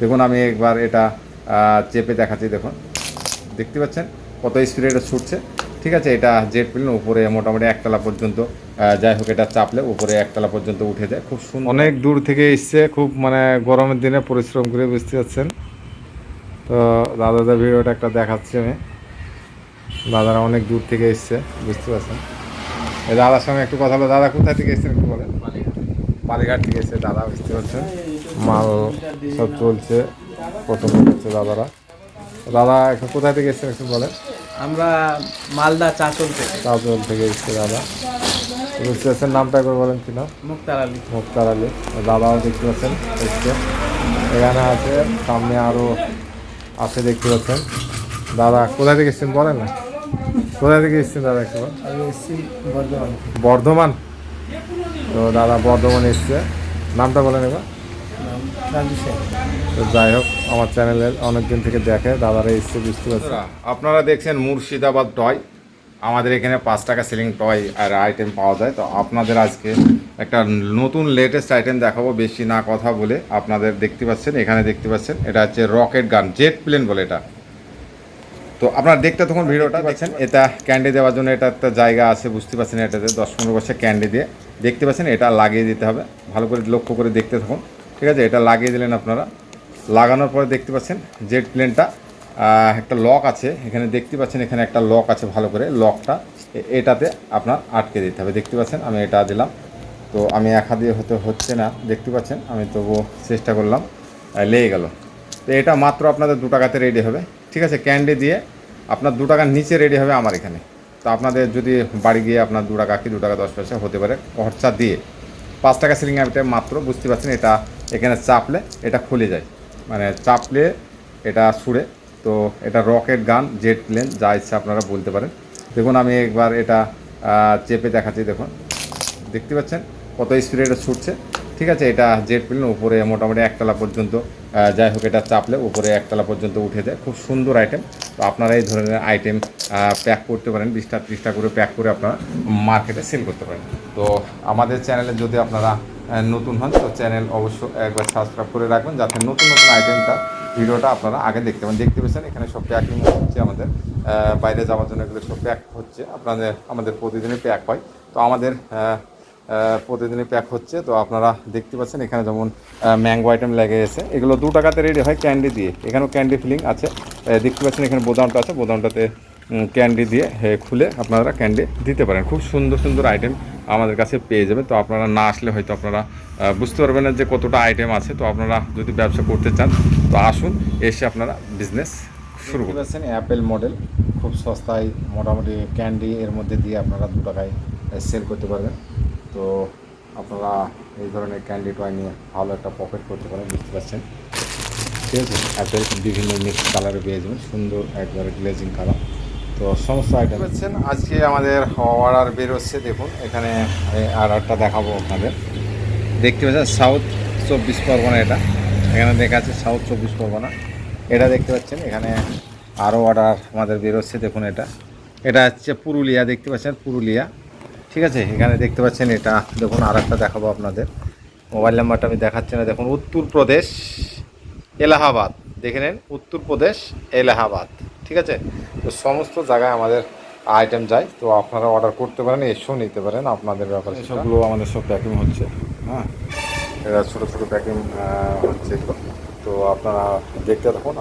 দেখুন আমি একবার এটা চেপে দেখাচ্ছি দেখুন। দেখতে পাচ্ছেন? কত স্পিডে এটা ছুটছে। ঠিক আছে এটা জেট প্লেন উপরে মোটামুটি একতলা পর্যন্ত যাই হোক এটা চাপলে উপরে একতলা পর্যন্ত উঠে যায়। খুব সুন্দর। অনেক দূর থেকে এসছে খুব মানে গরমের দিনে পরিশ্রম করে বুঝতে পারছেন। তো দাদাদের ভিডিওটা একটা দেখাচ্ছি আমি। দাদারা অনেক দূর থেকে এসছে বুঝতে পারছেন? এই দাদার সঙ্গে একটু কথা বলে। দাদা কোথায় থেকে এসছেন একটু বলেন? পালিঘাট থেকে এসছে দাদা বুঝতে পারছেন? মাল সব চলছে। প্রথম হচ্ছে দাদারা। দাদা এখন কোথায় থেকে এসছেন একটু বলেন। আমরা মালদা চাচল থেকে। চাঁদল থেকে এসছে দাদা। পারছেন নামটা একবার বলেন কি নাম? মুক্তার আলী। মুক্তার আলী। দাদাও দেখতে পাচ্ছেন এসছে। এখানে আছে সামনে আরও আছে দেখতে পাচ্ছেন। দাদা কোথায় থেকে এসছেন বলেন না। কোথায় থেকে এসছেন দাদা একটু বলেন? আমি এসছি বর্ধমান। বর্ধমান? তো দাদা বর্ধমান এসছে। নামটা বলেন এবার। তো যাই হোক, আমার চ্যানেলের অনেকদিন থেকে দেখে, দাদারা এসছে, বুঝতে পারছি আপনারা দেখছেন মুর্শিদাবাদ টয়। আমাদের এখানে পাঁচ টাকা সিলিং টয় আর আইটেম পাওয়া যায়। তো আপনাদের আজকে একটা নতুন লেটেস্ট আইটেম দেখাবো, বেশি না কথা বলে। আপনাদের দেখতে পাচ্ছেন, এখানে দেখতে পাচ্ছেন, এটা হচ্ছে রকেট গান জেট প্লেন বলে এটা। তো আপনারা দেখতে তখন ভিডিওটা পাচ্ছেন এটা ক্যান্ডি দেওয়ার জন্য এটা একটা জায়গা আছে, বুঝতে পারছেন এটাতে, দশ পনেরো বছর ক্যান্ডি দিয়ে। দেখতে পাচ্ছেন, এটা লাগিয়ে দিতে হবে। ভালো করে লক্ষ্য করে দেখতে থাকুন। ঠিক আছে, এটা লাগিয়ে দিলেন আপনারা। লাগানোর পরে দেখতে পাচ্ছেন জেট প্লেনটা একটা লক আছে। এখানে দেখতে পাচ্ছেন এখানে একটা লক আছে ভালো করে। লকটা এটাতে আপনার আটকে দিতে হবে। দেখতে পাচ্ছেন, আমি এটা দিলাম। তো আমি একা দিয়ে হতে হচ্ছে না। দেখতে পাচ্ছেন, আমি তবুও চেষ্টা করলাম লেগে গেল। তো এটা মাত্র আপনাদের দু টাকাতে রেডি হবে। ঠিক আছে ক্যান্ডি দিয়ে আপনার দু টাকার নিচে রেডি হবে আমার এখানে। তো আপনাদের যদি বাড়ি গিয়ে আপনার দু টাকা কি দু টাকা দশ পয়সা হতে পারে খরচা দিয়ে। পাঁচ টাকা সিলিং এটা মাত্র, বুঝতে পারছেন, এটা এখানে চাপলে এটা খুলে যায়। মানে চাপলে এটা ছুড়ে। তো এটা রকেট গান জেট প্লেন, যা ইচ্ছা আপনারা বলতে পারেন। দেখুন, আমি একবার এটা চেপে দেখাচ্ছি, দেখুন। দেখতে পাচ্ছেন কত স্পিডে এটা ছুটছে। ঠিক আছে, এটা জেট প্লেন, উপরে মোটামুটি একতলা পর্যন্ত যাই হোক, এটা চাপলে উপরে একতলা পর্যন্ত উঠে যায়। খুব সুন্দর আইটেম তো আপনারা এই ধরনের আইটেম প্যাক করতে পারেন। বিশটা ত্রিশটা করে প্যাক করে আপনারা মার্কেটে সেল করতে পারেন। তো আমাদের চ্যানেলে যদি আপনারা নতুন হন তো চ্যানেল অবশ্যই একবার সাবস্ক্রাইব করে রাখবেন যাতে নতুন নতুন আইটেমটা ভিডিওটা আপনারা আগে দেখতে পাবেন দেখতে পাচ্ছেন, এখানে সব প্যাকিং হচ্ছে আমাদের। বাইরে যাওয়ার জন্য এগুলো সব প্যাক হচ্ছে। আপনাদের, আমাদের প্রতিদিনই প্যাক হয়। তো আমাদের প্রতিদিনই প্যাক হচ্ছে। তো আপনারা দেখতে পাচ্ছেন, এখানে যেমন ম্যাঙ্গো আইটেম লেগে গেছে এগুলো দু টাকাতে রেডি হয় ক্যান্ডি দিয়ে। এখানেও ক্যান্ডি ফিলিং আছে। দেখতে পাচ্ছেন, এখানে বোদামটা আছে। বোদামটাতে ক্যান্ডি দিয়ে হে, খুলে আপনারা ক্যান্ডি দিতে পারেন। খুব সুন্দর সুন্দর আইটেম আমাদের কাছে পেয়ে যাবেন। তো আপনারা না আসলে হয়তো আপনারা বুঝতে পারবেন না যে কতটা আইটেম আছে। তো আপনারা যদি ব্যবসা করতে চান তো আসুন এসে আপনারা বিজনেস শুরু করতে পারছেন অ্যাপেল মডেল খুব সস্তায় মোটামুটি ক্যান্ডি এর মধ্যে দিয়ে আপনারা দু টাকায় সেল করতে পারবেন। তো আপনারা এই ধরনের ক্যান্ডি টয় নিয়ে ভালো একটা পকেট করতে পারেন বুঝতে পারছেন? ঠিক আছে? অ্যাপেল বিভিন্ন মিক্স কালারে পেয়ে যাবেন। সুন্দর একবারে গ্লেজিং কালার তো সমস্ত আইটেম পাচ্ছেন, আজকে আমাদের অর্ডার বেরোচ্ছে দেখুন, এখানে অর্ডারটা দেখাবো আপনাদের। দেখতে পাচ্ছেন সাউথ চব্বিশ পরগনা এটা। এখানে দেখা আছে সাউথ চব্বিশ পরগনা। এটা দেখতে পাচ্ছেন, এখানে আরও অর্ডার আমাদের বেরোচ্ছে দেখুন এটা। এটা হচ্ছে পুরুলিয়া, দেখতে পাচ্ছেন, পুরুলিয়া। ঠিক আছে, এখানে দেখতে পাচ্ছেন এটা। দেখুন আর একটা দেখাবো আপনাদের। মোবাইল নাম্বারটা আমি দেখাচ্ছি না। দেখুন, উত্তরপ্রদেশ, এলাহাবাদ। দেখে নেন, উত্তরপ্রদেশ, এলাহাবাদ। ঠিক আছে? তো সমস্ত জায়গায় আমাদের আইটেম যায়। তো আপনারা অর্ডার করতে পারেন এসেও নিতে পারেন আপনাদের ব্যাপারে সবগুলো আমাদের সব প্যাকিং হচ্ছে হ্যাঁ? এরা ছোটো ছোটো প্যাকিং হচ্ছে। তো আপনারা দেখতে থাকুন।